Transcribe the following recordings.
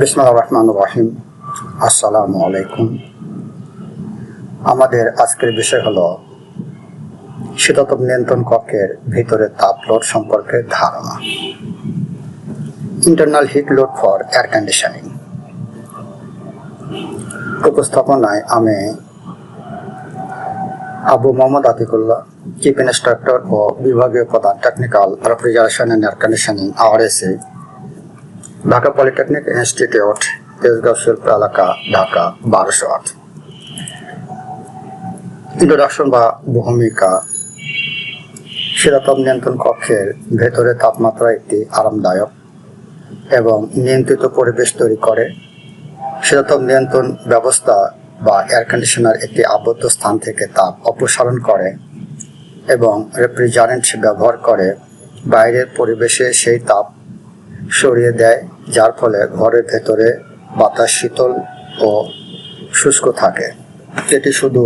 বিসমুল্লাহ রহমান রহিম। আসসালামু আলাইকুম আমাদের আজকের বিষয় হলো শীততাপ নিয়ন্ত্রণ কক্ষের ভিতরে তাপ লোড সম্পর্কে ধারণা। Internal heat load for air conditioning উপস্থাপনায় আমি আবু মোহাম্মদ আতিকুল্লাহ চিফ ইন্সট্রাক্টর ও বিভাগীয় প্রধান technical refrigeration and air conditioning RSA Dhaka polytechnic institute, Tejgaon শিল্প এলাকা, ঢাকা, বারোশো আট। ইন্ট্রোডাকশন বা ভূমিকা শীতাতপ নিয়ন্ত্রণ কক্ষের ভেতরে তাপমাত্রা একটি আরামদায়ক এবং নিয়ন্ত্রিত পরিবেশ তৈরি করে। শীতাতপ নিয়ন্ত্রণ ব্যবস্থা বা এয়ার কন্ডিশনার একটি আবদ্ধ স্থান থেকে তাপ অপসারণ করে এবং রেফ্রিজারেন্ট ব্যবহার করে। বাইরের পরিবেশে সেই তাপ সরিয়ে দেয়, যার ফলে ঘরের ভেতরে বাতাস শীতল ও শুষ্ক থাকে। এটি শুধু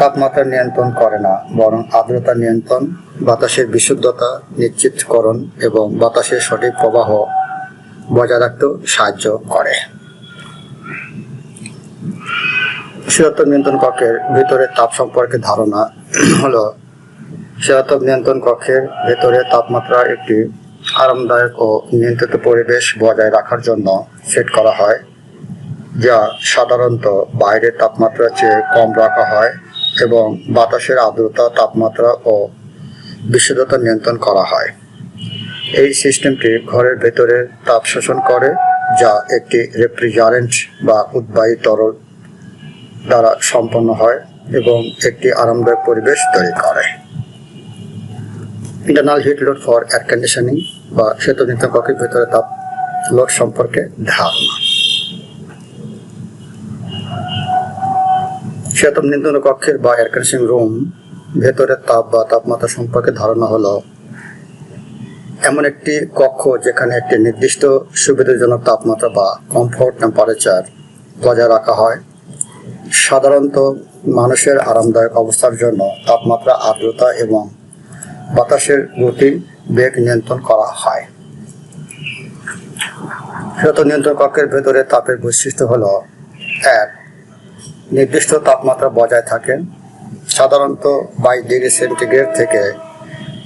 তাপমাত্রা নিয়ন্ত্রণ করে না, বরং আর্দ্রতা নিয়ন্ত্রণ, বাতাসের বিশুদ্ধতা নিশ্চিতকরণ এবং বাতাসের সঠিক প্রবাহ বজায় রাখতেও সাহায্য করে। শীতাতপ নিয়ন্ত্রণ কক্ষের ভিতরে তাপ সম্পর্কে ধারণা হলো শীতাতপ নিয়ন্ত্রণ কক্ষের ভেতরে তাপমাত্রা একটি আরামদায়ক ও নিয়ন্ত্রিত পরিবেশ বজায় রাখার জন্য সেট করা হয়, যা সাধারণত বাইরের তাপমাত্রার চেয়ে কম রাখা হয় এবং বাতাসের আর্দ্রতা, তাপমাত্রা ও বিশুদ্ধতা নিয়ন্ত্রণ করা হয়। এই সিস্টেমটি ঘরের ভেতরে তাপ শোষণ করে, যা একটি রেফ্রিজারেন্ট বা উদ্বায়ী তরল দ্বারা সম্পন্ন হয় এবং একটি আরামদায়ক পরিবেশ তৈরি করে। Internal heat load for air conditioning বা শীতনিত কক্ষের ভেতরে তাপ লোড সম্পর্কে ধারণা। শীতল নিয়ন্ত্রণ কক্ষের বা এয়ার কন্ডিশনিং রুম ভেতরের তাপ বা তাপমাত্রা সম্পর্কে ধারণা হলো, এমন একটি কক্ষ যেখানে একটি নির্দিষ্ট সুবিধাজনক তাপমাত্রা বা কমফোর্ট টেম্পারেচার বজায় রাখা হয়। সাধারণত মানুষের আরামদায়ক অবস্থার জন্য তাপমাত্রা আর্দ্রতা এবং বাতাসের বেগ নিয়ন্ত্রণ করা হয়। শীত নিয়ন্ত্রণ কক্ষের ভেতরে তাপের বৈশিষ্ট্য হলো, এক, নির্দিষ্ট তাপমাত্রা বজায় থাকে। সাধারণত বাইশ ডিগ্রি সেন্টিগ্রেড থেকে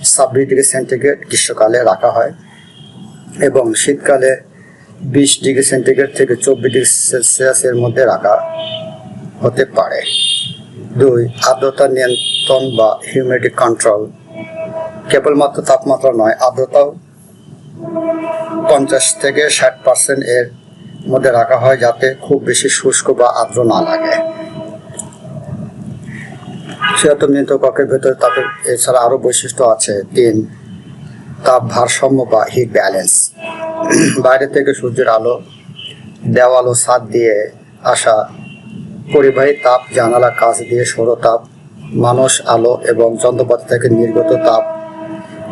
ছাব্বিশ ডিগ্রি সেন্টিগ্রেড গ্রীষ্মকালে রাখা হয় এবং শীতকালে বিশ ডিগ্রি সেন্টিগ্রেড থেকে চব্বিশ ডিগ্রি সেলসিয়াসের মধ্যে রাখা হতে পারে। দুই, আর্দ্রতা নিয়ন্ত্রণ বা হিউমিডিটি কন্ট্রোল। কেবলমাত্র তাপমাত্রা নয়, আর্দ্রতাও পঞ্চাশ থেকে ষাট পার্সেন্ট এর মধ্যে রাখা হয় যাতে খুব বেশি শুষ্ক বা আর্দ্র না লাগে। সেহেতু নিয়ন্ত্রণ কক্ষের ভেতরে তাপের এছাড়া আরও বৈশিষ্ট্য আছে তিন তাপ ভারসাম্য বা হিট ব্যালেন্স বাইরে থেকে সূর্যের আলো, দেওয়াল ও ছাদ দিয়ে আসা পরিবাহী তাপ জানালা কাজ দিয়ে সৌরতাপ মানুষ, আলো এবং যন্ত্রপাতি থেকে নির্গত তাপ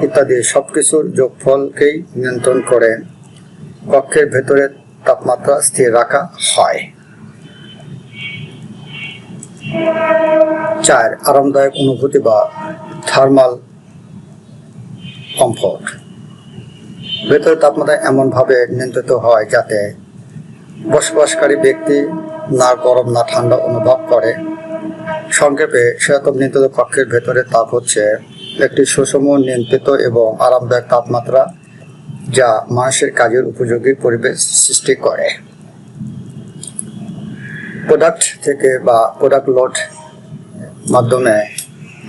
ইত্যাদি সবকিছুর যোগফলকেই নিয়ন্ত্রণ করে কক্ষের ভেতরে তাপমাত্রা স্থির রাখা হয়। চার আরামদায়ক অনুভূতি বা থার্মাল কমফোর্ট ভেতরে তাপমাত্রা এমনভাবে নিয়ন্ত্রিত হয় যাতে বসবাসকারী ব্যক্তি না গরম না ঠান্ডা অনুভব করে। সংক্ষেপে সেরকম নিয়ন্ত্রিত কক্ষের ভেতরে তাপ হচ্ছে একটি সুষম, নিয়ন্ত্রিত এবং আরামদায়ক তাপমাত্রা যা মানুষের কাজের উপযোগী পরিবেশ সৃষ্টি করে। প্রোডাক্ট থেকে বা প্রোডাক্ট লোড মাধ্যমে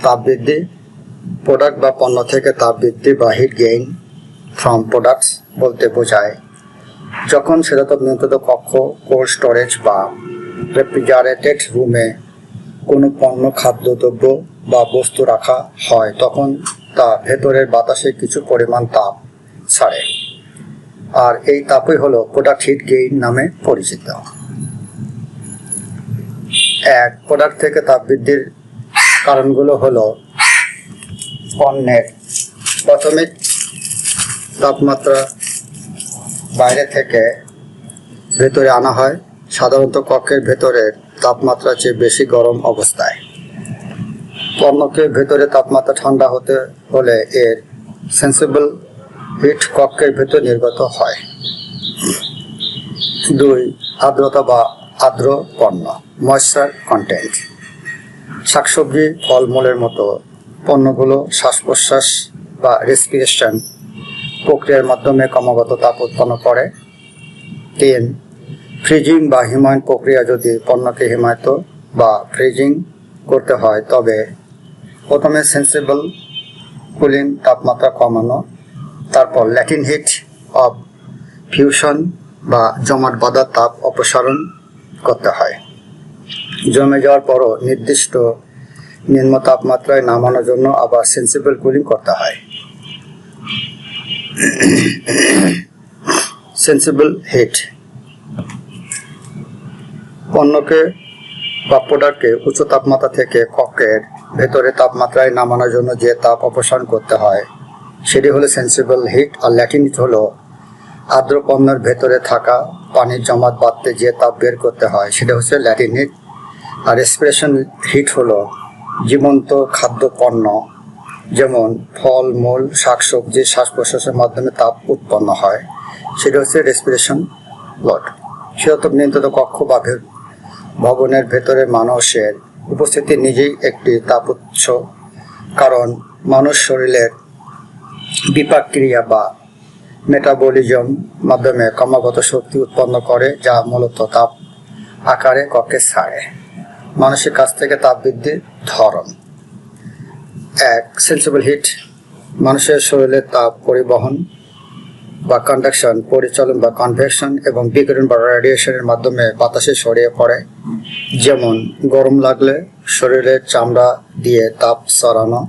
তাপ বৃদ্ধি, প্রোডাক্ট বা পণ্য থেকে তাপ বৃদ্ধি বা হিট গেইন ফ্রম প্রোডাক্টস বলতে বোঝায়। যখন সেরকম নিয়ন্ত্রিত কক্ষ, কোল্ড স্টোরেজ বা রেফ্রিজারেটেড রুমে কোনো পণ্য খাদ্যদ্রব্য বা বস্তু রাখা হয়, তখন তা ভেতরের বাতাসে কিছু পরিমাণ তাপ ছাড়ে। আর এই তাপই হলো প্রোডাক্ট হিট গেইন নামে পরিচিত। এক প্রোডাক্ট থেকে তাপ বৃদ্ধির কারণগুলো হলো পণ্যের প্রাথমিক তাপমাত্রা বাইরে থেকে ভেতরে আনা হয়, সাধারণত কক্ষের ভেতরের তাপমাত্রা চেয়ে বেশি গরম অবস্থায়। পণ্যকে ভেতরে তাপমাত্রা ঠান্ডা হতে হলে এর সেন্সিবল হিট কক্ষের ভেতর নির্গত হয়। দুই, আর্দ্রতা বা আর্দ্র পণ্য ময়েশ্চার কন্টেন্ট শাকসবজি, ফলমূলের মতো পণ্যগুলো শ্বাস প্রশ্বাস বা রেসপিরেশন প্রক্রিয়ার মাধ্যমে ক্রমাগত তাপ উৎপন্ন করে। তিন ফ্রিজিং বা হিমায়ন প্রক্রিয়া যদি পণ্যকে হিমায়িত বা ফ্রিজিং করতে হয়, তবে প্রথমে সেন্সিবল কুলিং তাপমাত্রা কমানো, তারপর ল্যাটিন হিট অফ ফিউশন বা জমাট বাঁধা তাপ অপসারণ করতে হয়। জমে যাওয়ার পরও নির্দিষ্ট নিম্ন তাপমাত্রায় নামানোর জন্য আবার সেন্সিবল কুলিং করতে হয়। সেন্সিবল হিট পণ্যকে বা প্রোডাক্টকে উচ্চ তাপমাত্রা থেকে কক্ষের ভেতরে তাপমাত্রায় নামানোর জন্য যে তাপ অপসারণ করতে হয়, সেটি হলো সেন্সিবল হিট আর ল্যাটিন হিট হলো আর্দ্র পণ্যের ভেতরে থাকা পানির জমাট বাঁধতে যে তাপ বের করতে হয়, সেটা হচ্ছে ল্যাটিন হিট আর রেসপিরেশন হিট হলো জীবন্ত খাদ্য পণ্য, যেমন ফল, মূল, শাকসবজি শ্বাস প্রশ্বাসের মাধ্যমে তাপ উৎপন্ন হয়, সেটা হচ্ছে রেসপিরেশন লট শীততাপ নিয়ন্ত্রিত কক্ষ বা ভবনের ভেতরে মানুষের উপস্থিতি নিজেই একটি তাপ উৎস কারণ মানুষ শরীরের বিপাক ক্রিয়া বা মেটাবলিজম মাধ্যমে ক্রমাগত শক্তি উৎপন্ন করে, যা মূলত তাপ আকারে কক্ষে ছাড়ে। মানুষের কাছ থেকে তাপ বৃদ্ধির ধরন। এক সেন্সিবল হিট মানুষের শরীরে তাপ পরিবহন বা কন্ডাকশন পরিচালন বা কনভেকশন এবং বিকিরণ বা রেডিয়েশনের মাধ্যমে বাতাসে ছড়িয়ে পড়ে। যেমন, গরম লাগলে শরীরের চামড়া দিয়ে তাপ সরানো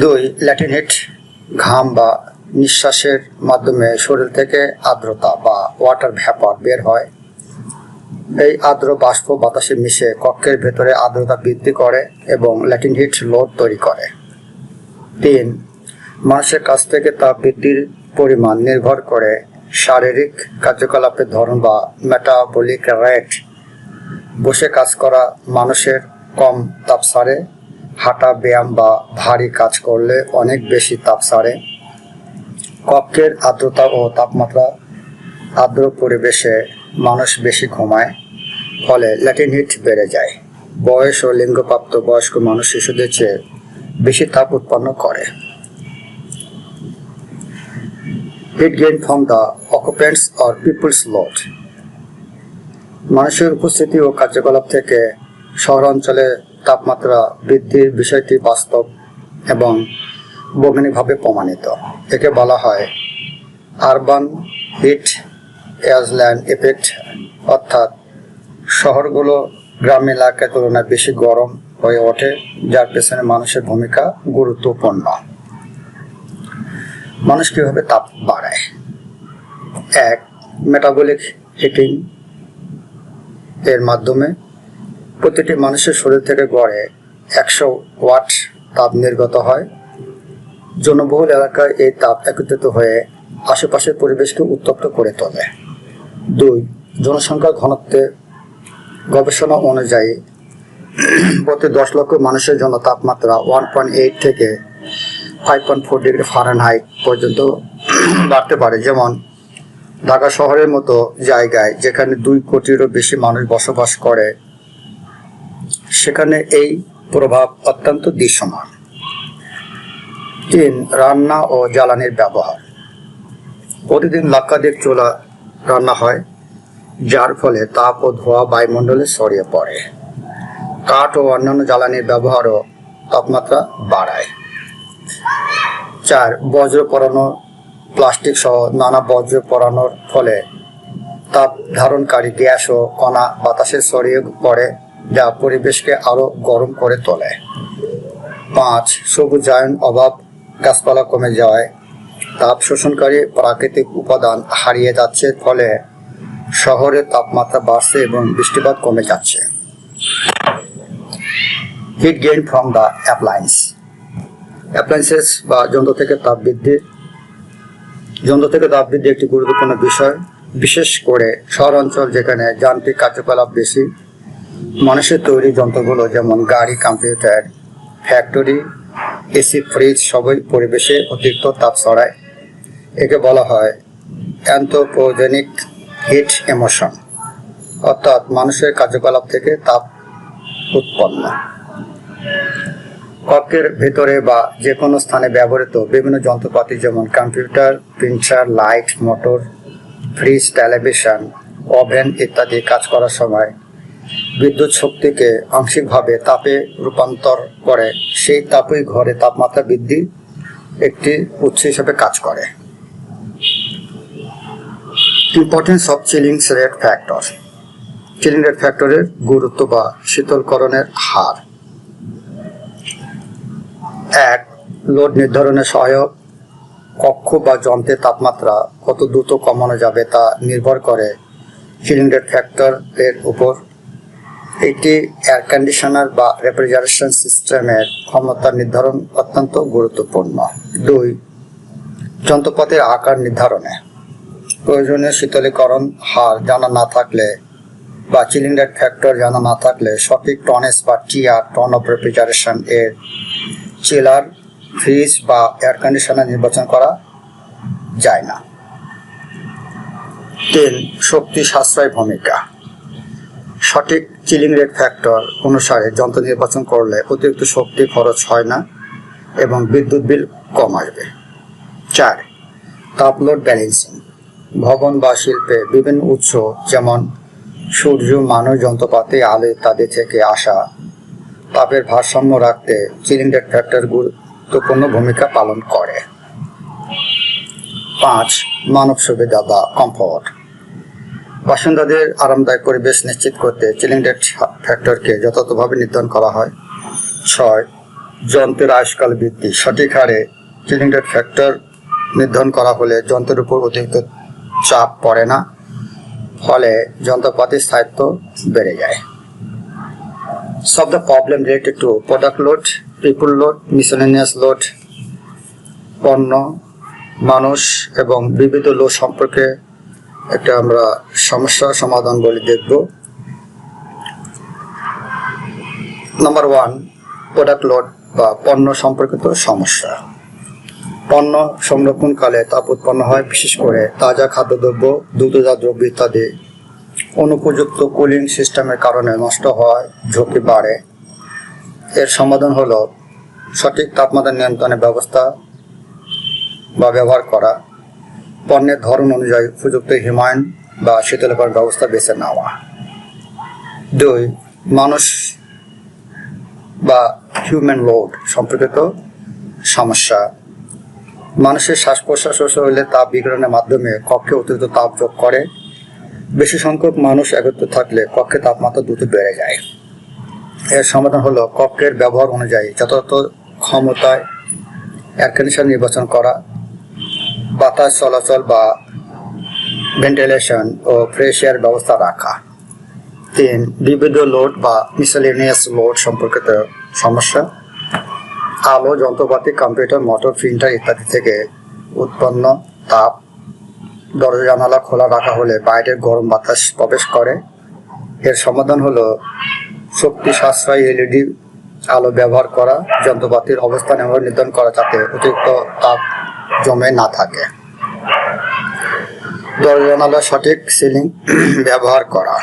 দুই ল্যাটিনেট ঘাম বা নিঃশ্বাসের মাধ্যমে শরীর থেকে আর্দ্রতা বা ওয়াটার ভ্যাপার বের হয়। এই আর্দ্র বাষ্প বাতাসে মিশে কক্ষের ভেতরে আর্দ্রতা বৃদ্ধি করে এবং ল্যাটিন হিট লোড তৈরি করে। তিন মানুষের কাছ থেকে তাপ বৃদ্ধির পরিমাণ নির্ভর করে শারীরিক কার্যকলাপের ধরন বা মেটাবলিক রেট বসে কাজ করা মানুষের কম তাপ সারে, হাঁটা, ব্যায়াম বা ভারী কাজ করলে অনেক বেশি তাপ সারে। কক্ষের আর্দ্রতা ও তাপমাত্রা আর্দ্র পরিবেশে মানুষ বেশি ঘুমায়, ফলে ল্যাটিন হিট বেড়ে যায়। বয়স ও লিঙ্গপ্রাপ্ত বয়স্ক মানুষ শিশুদের চেয়ে বেশি তাপ উৎপন্ন করে। Heat gain from the occupants or peoples load মানুষের উপস্থিতি ও কার্যকলাপ থেকে শহর অঞ্চলে তাপমাত্রা বৃদ্ধির বিষয়টি বাস্তব এবং বৈজ্ঞানিকভাবে প্রমাণিত। একে বলা হয় আরবান হিট এয়াজল্যান্ড এফেক্ট অর্থাৎ শহরগুলো গ্রাম এলাকার তুলনায় বেশি গরম হয়ে ওঠে, যার পেছনে মানুষের ভূমিকা গুরুত্বপূর্ণ। মানুষ কীভাবে তাপ বাড়ায়? এক মেটাবলিক হিটিং এর মাধ্যমে প্রতিটি মানুষের শরীর থেকে গড়ে একশো ওয়াট তাপ নির্গত হয়। জনবহুল এলাকায় এই তাপ একত্রিত হয়ে আশেপাশের পরিবেশকে উত্তপ্ত করে তোলে। দুই জনসংখ্যার ঘনত্বে গবেষণা অনুযায়ী প্রতি দশ লক্ষ মানুষের জন্য তাপমাত্রা ওয়ান পয়েন্ট এইট থেকে five point four degree Fahrenheit পর্যন্ত বাড়তে পারে। যেমন ঢাকা শহরের মতো জায়গায় যেখানে দুই কোটিরও বেশি মানুষ বসবাস করে, সেখানে এই প্রভাব অত্যন্ত দৃশ্যমান। তিন, রান্না ও জ্বালানির ব্যবহার। প্রতিদিন লাক্ষাধিক চুলা রান্না হয়, যার ফলে তাপ ও ধোঁয়া বায়ুমণ্ডলে ছড়িয়ে পড়ে। কাঠ ও অন্যান্য জ্বালানির ব্যবহারও তাপমাত্রা বাড়ায়। চার, বজ্র পড়ানো প্লাস্টিক সহ নানা বজ্র পড়ানোর ফলে তাপ ধারণকারী গ্যাস ও কণা বাতাসে ছড়িয়ে পড়ে যা পরিবেশকে আরও গরম করে তোলে। পাঁচ, সবুজায়ন অভাব গাছপালা কমে যাওয়ায় তাপ শোষণকারী প্রাকৃতিক উপাদান হারিয়ে যাচ্ছে, ফলে শহরের তাপমাত্রা বাড়ছে এবং বৃষ্টিপাত কমে যাচ্ছে। Heat gain from the appliance appliances বা যন্ত্র থেকে তাপ বৃদ্ধি। যন্ত্র থেকে তাপ বৃদ্ধি একটি গুরুত্বপূর্ণ বিষয়। বিশেষ করে শহর অঞ্চল যেখানে যান্ত্রিক কার্যকলাপ বেশি, মানুষের তৈরি যন্ত্রগুলো যেমন গাড়ি, কম্পিউটার, ফ্যাক্টরি, এসি, ফ্রিজ সবই পরিবেশে অতিরিক্ত তাপ ছড়ায়। একে বলা হয় অ্যান্থ্রোপোজেনিক হিট এমোশন অর্থাৎ মানুষের কার্যকলাপ থেকে তাপ উৎপন্ন। কক্ষের ভেতরে বা যে কোনো স্থানে ব্যবহৃত বিভিন্ন যন্ত্রপাতি যেমন computer, printer, light, motor, fridge, television, oven ইত্যাদি কাজ করার সময় বিদ্যুৎ শক্তিকে আংশিকভাবে তাপে রূপান্তর করে। সেই তাপই ঘরে তাপমাত্রা বৃদ্ধি একটি উৎস হিসেবে কাজ করে। Importance of chilling rate factor. Chilling rate ফ্যাক্টরের গুরুত্ব বা শীতলকরণের হার। এক, লোড নির্ধারণে সহায়ক কক্ষ বা যন্ত্রের তাপমাত্রা কত দ্রুত কমানো যাবে তা নির্ভর করে রেট ফ্যাক্টর এর উপর। এটি এয়ার কন্ডিশনার বা রেফ্রিজারেশন সিস্টেমের ক্ষমতা নির্ধারণ অত্যন্ত গুরুত্বপূর্ণ। দুই, যন্ত্রপাতির আকার নির্ধারণে। প্রয়োজনীয় শীতলীকরণ হার জানা না থাকলে বা চিলিন্ডার ফ্যাক্টর জানা না থাকলে সঠিক টনেস বা টিআর টন অফ রেফ্রিজারেশন এর চিলার, ফ্রিজ বা এয়ার কন্ডিশনার নির্বাচন করা যায় না। তিন শক্তি সাশ্রয় ভূমিকা। সঠিক চিলিং রেট ফ্যাক্টর অনুসারে যন্ত্র নির্বাচন করলে অতিরিক্ত শক্তি খরচ হয় না এবং বিদ্যুৎ বিল কম আসবে। চার, তাপলোড ব্যালেন্সিং ভবন বা শিল্পে বিভিন্ন উৎস যেমন সূর্য, মানুষ, যন্ত্রপাতি, আলো ইত্যাদি থেকে আসা তাপের ভারসাম্য রাখতে চিলিং রেট ফ্যাক্টর গুরুত্বপূর্ণ ভূমিকা পালন করে। পাঁচ, মানব সুবিধা বা কমফোর্ট। বাসিন্দাদের আরামদায়ক পরিবেশ নিশ্চিত করতে চিলিং রেট ফ্যাক্টরকে যথাযথভাবে নির্ধারণ করা হয়। ছয়, যন্ত্রের আয়ুষ্কাল বৃদ্ধি। সঠিক হারে চিলিং রেট ফ্যাক্টর নির্ধারণ করা হলে যন্ত্রের উপর অতিরিক্ত চাপ পড়ে না, ফলে যন্ত্রপাতির স্থায়িত্ব বেড়ে যায়। সব the problem related to product load people load miscellaneous load পণ্য, মানুষ এবং বিবিধ লোড সম্পর্কে একটা আমরা সমস্যা সমাধান বলে দেখব। নাম্বার ওয়ান প্রোডাক্ট লোড বা পণ্য সম্পর্কিত সমস্যা। পণ্য সংরক্ষণকালে তাপ উৎপন্ন হয়, বিশেষ করে তাজা খাদ্যদ্রব্য দুগ্ধজাত দ্রব্য ইত্যাদি। অনুপযুক্ত কুলিং সিস্টেমের কারণে নষ্ট হওয়ায় ঝুঁকি বাড়ে। এর সমাধান হলো সঠিক তাপমাত্রা নিয়ন্ত্রণের ব্যবস্থা বা ব্যবহার করা, পণ্যের ধরন অনুযায়ী উপযুক্ত হিমায়ন বা শীতলীকরণ ব্যবস্থা বেছে নেওয়া। দুই, মানুষ বা হিউম্যান লোড সম্পর্কিত সমস্যা। মানুষের শ্বাস প্রশ্বাস শরীরে তাপ বিকিরণের মাধ্যমে কক্ষে অতিরিক্ত তাপ যোগ করে। বেশি সংখ্যক মানুষ একত্র থাকলে কক্ষে তাপমাত্রা দ্রুত বেড়ে যায়। এর সমাধান হলো কক্ষের ব্যবহার অনুযায়ী যথাযথ ক্ষমতায় এয়ার কন্ডিশন নির্বাচন করা, বাতাস চলাচল বা ভেন্টিলেশন ও ফ্রেশ এয়ার ব্যবস্থা রাখা। তিন বিবিধ লোড বা মিসেলেনিয়াস লোড সম্পর্কিত সমস্যা। আলো, যন্ত্রপাতি কম্পিউটার মোটর প্রিন্টার ইত্যাদি থেকে উৎপন্ন তাপ দরজা জানালা খোলা রাখা হলে বাইরের গরম বাতাস প্রবেশ করে। এর সমাধান হলো শক্তি সাশ্রয়ী এলইডি আলো ব্যবহার করা, যন্ত্রপাতির অবস্থান এমন নির্ধারণ করা যাতে অতিরিক্ত তাপ জমে না থাকে। দরজা জানালা সঠিক সিলিং ব্যবহার করা।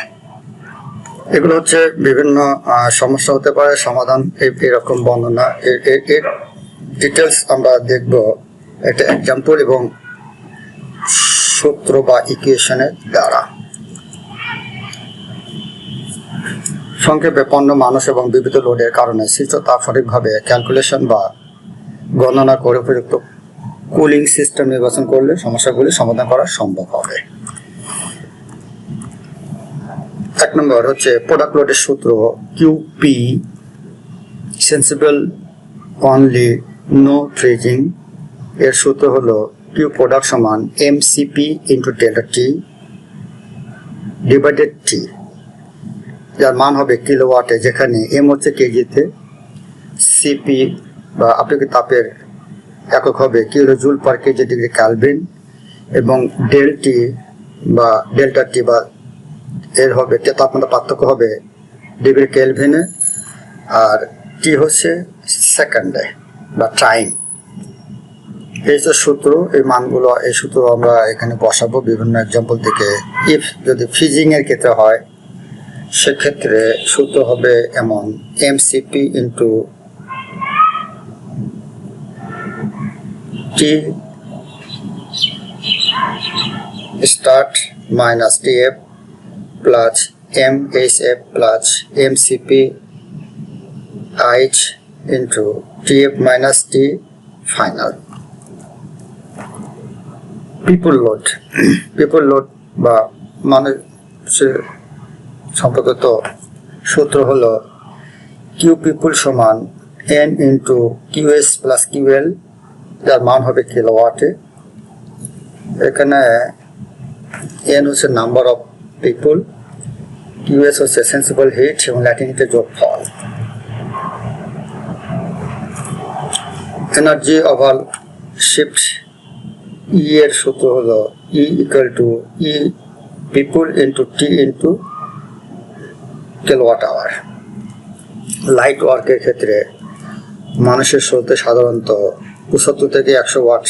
এগুলো হচ্ছে বিভিন্ন সমস্যা হতে পারে, সমাধান এরকম বর্ণনা। এর ডিটেলস আমরা দেখব। একটা এক্সাম্পল এবং সূত্র বা ইকুয়েশনের দ্বারা। সংক্ষেপে পণ্য, মানুষ এবং বিবিধ লোডের কারণে সৃষ্ট তাপ সঠিকভাবে ক্যালকুলেশন বা গণনা করে উপযুক্ত কুলিং সিস্টেম নির্বাচন করলে সমস্যাগুলি সমাধান করা সম্ভব হবে। এক নম্বর হচ্ছে প্রোডাক্ট লোডের সূত্র কিউপি সেন্সিবল অনলি নো ট্রেজিং এর সূত্র হলো কিউ প্রোডাক্ট সমান M CP into delta T divided T যার মান হবে কিলোওয়াটে যেখানে এম হচ্ছে কেজিতে সিপি বা আপেক্ষিক তাপের একক হবে kilo joule per KG degree Kelvin এবং ডেল টি বা ডেল্টা টি বা এর হবে তাপমাত্রা পার্থক্য হবে ডিগ্রি কেলভিনে আর টি হচ্ছে সেকেন্ডে বা টাইম এই যে সূত্র, এই মানগুলো, এই সূত্র আমরা এখানে বসাবো বিভিন্ন এক্সাম্পল থেকে ইফ যদি ফিজিং এর ক্ষেত্রে হয়, সেক্ষেত্রে সূত্র হবে এমন MCP into T start minus T F start minus TF plus MHF plus MCP H into TF minus T final. People load people load বা মানুষের সম্পর্কিত সূত্র হলো কিউ পিপুল সমান N into QS plus QL যার মান হবে কিলোওয়াটে এখানে এন হচ্ছে নাম্বার অফ পিপুল কিউএস হচ্ছে সেন্সিবল হিট এবং ল্যাটিন হিটের যোগফল। এনার্জি ওভার শিফট ই এর সূত্র হলো E equal to E people into T into kilowatt hour light ওয়ার্কের ক্ষেত্রে মানুষের শরীরে সাধারণত পঁচাত্তর থেকে একশো ওয়াট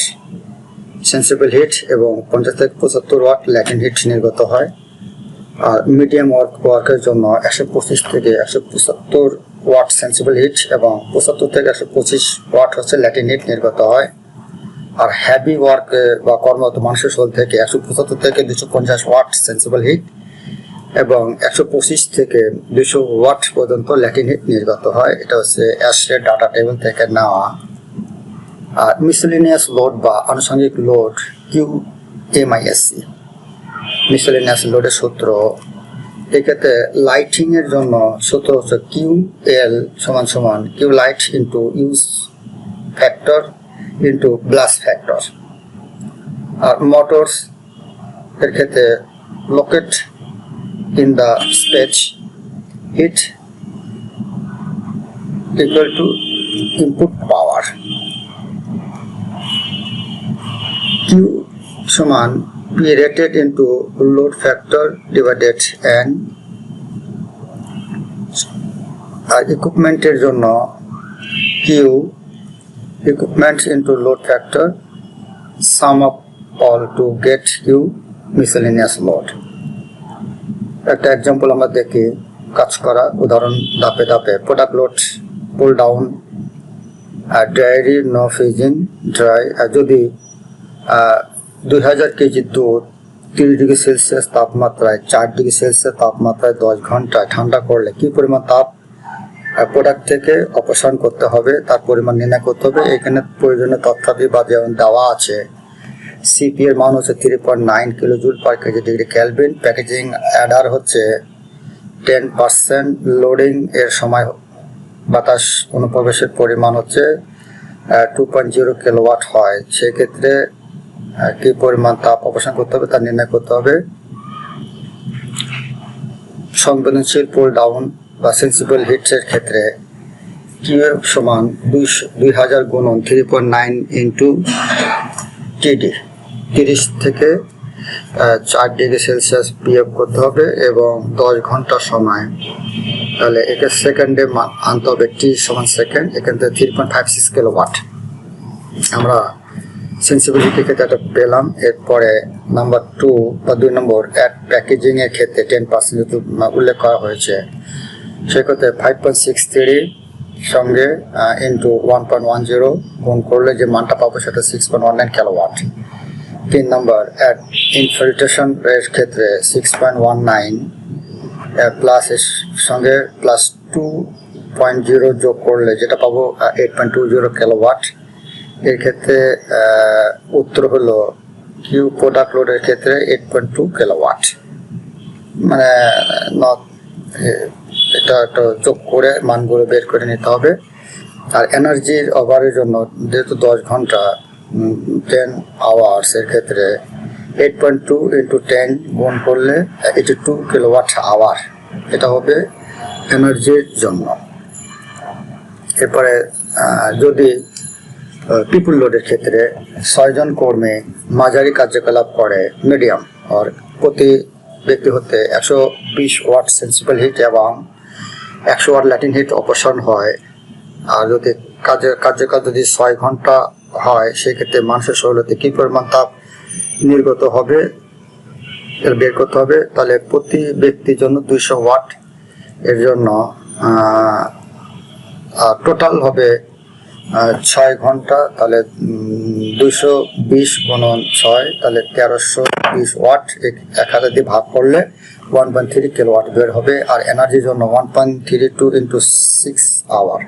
সেন্সিবল হিট এবং পঞ্চাশ থেকে পঁচাত্তর ওয়াট ল্যাটিন হিট নির্গত হয়। আর মিডিয়াম ওয়ার্ক ওয়ার্কের জন্য একশো পঁচিশ থেকে একশো পঁচাত্তর ওয়াট সেন্সিবল হিট এবং পঁচাত্তর থেকে একশো পঁচিশ ওয়াট হচ্ছে ল্যাটিন হিট নির্গত হয়। আর হ্যাভি ওয়ার্ক বা কর্মরত মানুষের শরীর থেকে একশো পঁচাত্তর থেকে দুশো পঞ্চাশ ওয়াট সেন্সিবল হিট এবং একশো পঁচিশ থেকে দুশো ওয়াট পর্যন্ত ল্যাটিন হিট নির্গত হয়। এটা হচ্ছে অ্যাস্ট্রের ডাটা টেবিল থেকে নেওয়া। আর মিসেলিনিয়াস লোড বা আনুষঙ্গিক লোড কিউ এমআইএসসি মিসেলিনিয়াস লোডের সূত্র। এক্ষেত্রে লাইটিংয়ের জন্য সূত্র হচ্ছে কিউ এল সমান সমান Q light into use factor into ballast factor আর মোটরস এর ক্ষেত্রে locate in the space heat equal to input power Q সমান P rated into load factor divided N. আর ইকুইপমেন্টের জন্য Q equipment into load factor, sum of all to get Q miscellaneous load. একটা example আমরা দেখি, কাজ করা, উদাহরণ, ধাপে ধাপে প্রোডাক্ট লোড পুল ডাউন আর ড্রাইরি নো ফ্রিজিং ড্রাই যদি দুই হাজার কেজি দুধ, তিরিশ ডিগ্রি সেলসিয়াস তাপমাত্রায়, চার ডিগ্রি সেলসিয়াস তাপমাত্রায় দশ ঘন্টায় ঠান্ডা করলে কি পরিমাণ তাপ প্রোডাক্ট থেকে অপসারণ করতে হবে, তার পরিমাণ নির্ণয় করতে হবে। এখানে প্রয়োজনীয় তথ্যাদি বা যেমন দেওয়া আছে সিপি এর মান হচ্ছে three point nine kilo joule per KG degree Kelvin packaging Eder হচ্ছে টেন পার্সেন্ট লোডিং এর সময় বাতাস অনুপ্রবেশের পরিমাণ হচ্ছে টু পয়েন্ট জিরো কিলোওয়াট হয়। সেক্ষেত্রে কি পরিমাণ তাপ অপসারণ করতে হবে তা নির্ণয় করতে হবে। সংবেদনশীল পুল ডাউন বা সেন্সিবল হিটসের ক্ষেত্রে কিউ সমান দুই হাজার গুণন থ্রি পয়েন্ট নাইন ইন্টু টিডি তিরিশ থেকে চার ডিগ্রি সেলসিয়াস বিয়োগ করতে হবে এবং দশ ঘণ্টা সময়, তাহলে একে সেকেন্ডে আনতে হবে টি সমান সেকেন্ড এখান থেকে three point five six kilo watt আমরা সেন্সিবিলিটি ক্ষেত্রে একটা পেলাম, এরপরে নাম্বার টু বা দুই নম্বর অ্যাড প্যাকেজিং এর ক্ষেত্রে টেন পার্সেন্ট উল্লেখ করা হয়েছে সেক্ষেত্রে ফাইভ পয়েন্ট সিক্স থ্রি সঙ্গে into one point one zero গুণ করলে যে মানটা পাবো সেটা six point one nine kilowatt তিন নম্বর অ্যাট ইনফিল্ট্রেশন এর ক্ষেত্রে six point one nine plus এর সঙ্গে প্লাস টু পয়েন্ট জিরো যোগ করলে যেটা পাবো eight point two zero kilowatt এর ক্ষেত্রে উত্তর হলো কিউ প্রোডাক্ট লোডের ক্ষেত্রে এইট পয়েন্ট টু কিলোওয়াট মানে নট এটা একটা যোগ করে মানগুলো বের করে নিতে হবে। আর এনার্জির ওভারের জন্য যেহেতু দশ ঘণ্টা টেন আওয়ার্স এর ক্ষেত্রে eight point two into ten গুণ করলে এইটি টু কিলোওয়াট আওয়ার এটা হবে এনার্জির জন্য। এরপরে যদি পিপুল লোডের ক্ষেত্রে ছয়জন কর্মী মাঝারি কার্যকলাপ করে মিডিয়াম আর প্রতি ব্যক্তি হতে একশো বিশ ওয়াট সেন্সিবল হিট এবং একশো ওয়াট ল্যাটিন হিট অপসারণ হয়। আর যদি কাজের কার্যকাল যদি ছয় ঘণ্টা হয়, সেক্ষেত্রে মানুষের শরীরতে কি পরিমাণ তাপ নির্গত হবে বের করতে হবে, তাহলে প্রতি ব্যক্তির জন্য দুইশো ওয়াট এর জন্য টোটাল হবে ছয় ঘণ্টা, তাহলে দুইশো বিশ গুণন ছয়, তাহলে তেরোশো বিশ ওয়াট, এক হাজার দিয়ে ভাগ করলে one point three kilo watt বের হবে আর এনার্জির জন্য one point three two into six hour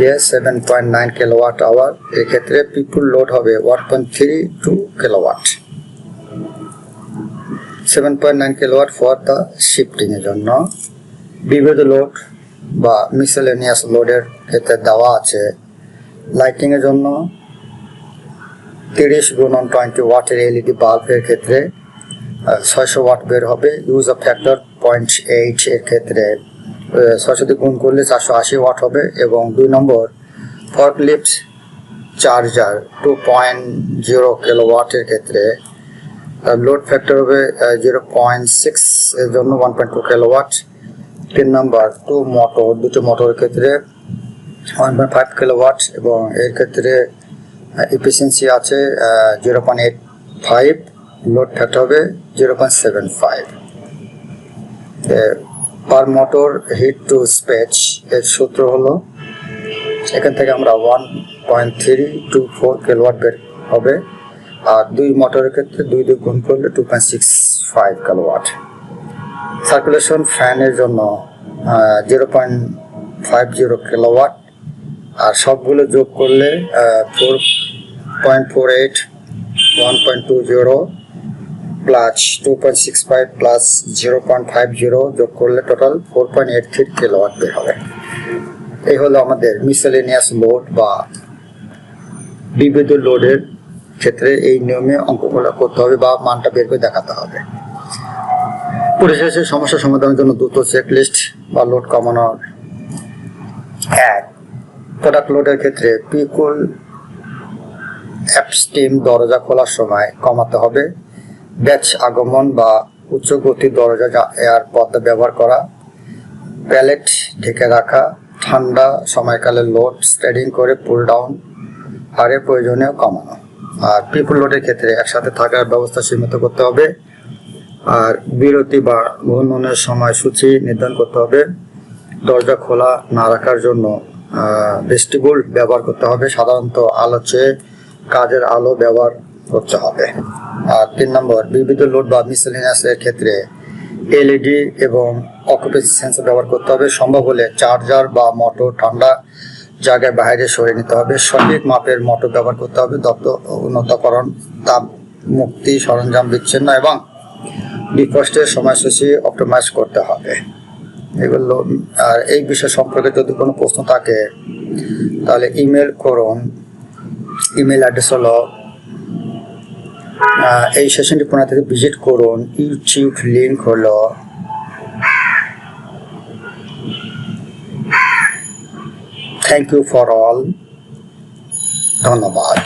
ইয়ে seven point nine kilo watt hour এক্ষেত্রে পিপুল লোড হবে one point three two kilo watt seven point nine kilo watt for the শিফটিংয়ের জন্য। বিবিধ লোড বা মিসেলেনিয়াস লোডের ক্ষেত্রে দেওয়া আছে। লাইটিংয়ের জন্য তিরিশ গুণন টোয়েন্টি ওয়াটের এলইডি বাল্বের ক্ষেত্রে ছয়শো ওয়াট বের হবে। Use of factor point eight এর ক্ষেত্রে ছয়শো দিয়ে গুণ করলে চারশো আশি ওয়াট হবে এবং দুই নম্বর forklift charger two point zero kilo ওয়াটের ক্ষেত্রে লোড ফ্যাক্টর হবে জিরো পয়েন্ট সিক্স এর জন্য one point two kilo watt তিন নম্বর টু মোটর দুটো মোটরের ক্ষেত্রে one point five kilo watt এবং এর ক্ষেত্রে এফিসিয়েন্সি আছে zero point eight five load factor হবে zero point seven five. Per motor heat to space এর সূত্র হলো, এখান থেকে আমরা one point three two four kilowatt বের হবে, আর দুই মোটরের ক্ষেত্রে দুই দুই গুণ করলে two point six five kilowatt circulation ফ্যানের জন্য zero point five zero kilowatt আর সবগুলো যোগ করলে four point four eight one point two zero plus two point six five plus zero point five zero যোগ করলে total four point eight three kilowatt বের হবে। এই হলো আমাদের মিসেলেনিয়াস লোড বা বিবিধ লোডের ক্ষেত্রে এই নিয়মে অঙ্কগুলো করতে হবে বা মানটা বের করে দেখাতে হবে। পরিশেষে সমস্যা সমাধানের জন্য দ্রুত চেক লিস্ট বা লোড কমানোর এক। প্রোডাক্ট লোডের ক্ষেত্রে পিকুল অ্যাপস্টিম দরজা খোলার সময় কমাতে হবে। ব্যাচ আগমন বা উচ্চ গতির দরজা এয়ার পদ্মা ব্যবহার করা, প্যালেট ঢেকে রাখা, ঠান্ডা সময়কালে লোড স্প্রেডিং করে পুল ডাউন, হারে প্রয়োজনীয় কমানো। আর পিপুল লোডের ক্ষেত্রে একসাথে থাকার ব্যবস্থা সীমিত করতে হবে। আর বিরতি বা ঘূর্ণনের সময়সূচি নির্ধারণ করতে হবে। দরজা খোলা না রাখার জন্য ভেস্টিবুল ব্যবহার করতে হবে। সাধারণত আলো চেয়ে কাজের আলো ব্যবহার করতে হবে। আর তিন নম্বর, বিবিধ লোড বা মিসেলিনাস এর ক্ষেত্রে এলইডি এবং অকুপেন্সি সেন্সর ব্যবহার করতে হবে। সম্ভব হলে চার্জার বা মোটর ঠান্ডা জায়গায় বাইরে সরিয়ে নিতে হবে। সঠিক মাপের মোটর ব্যবহার করতে হবে। দত্ত উন্নতকরণ, তাপ মুক্তি সরঞ্জাম বিচ্ছিন্ন এবং বিকষ্টের সময়সূচি অপটিমাইজ করতে হবে। এগুলো, আর এই বিষয় সম্পর্কে যদি কোনো প্রশ্ন থাকে, তাহলে ইমেল করুন। ইমেল অ্যাড্রেস হলো এই সেশনটি পুনরায় ভিজিট করুন। ইউটিউব লিঙ্ক হলো থ্যাংক ইউ ফর অল ধন্যবাদ।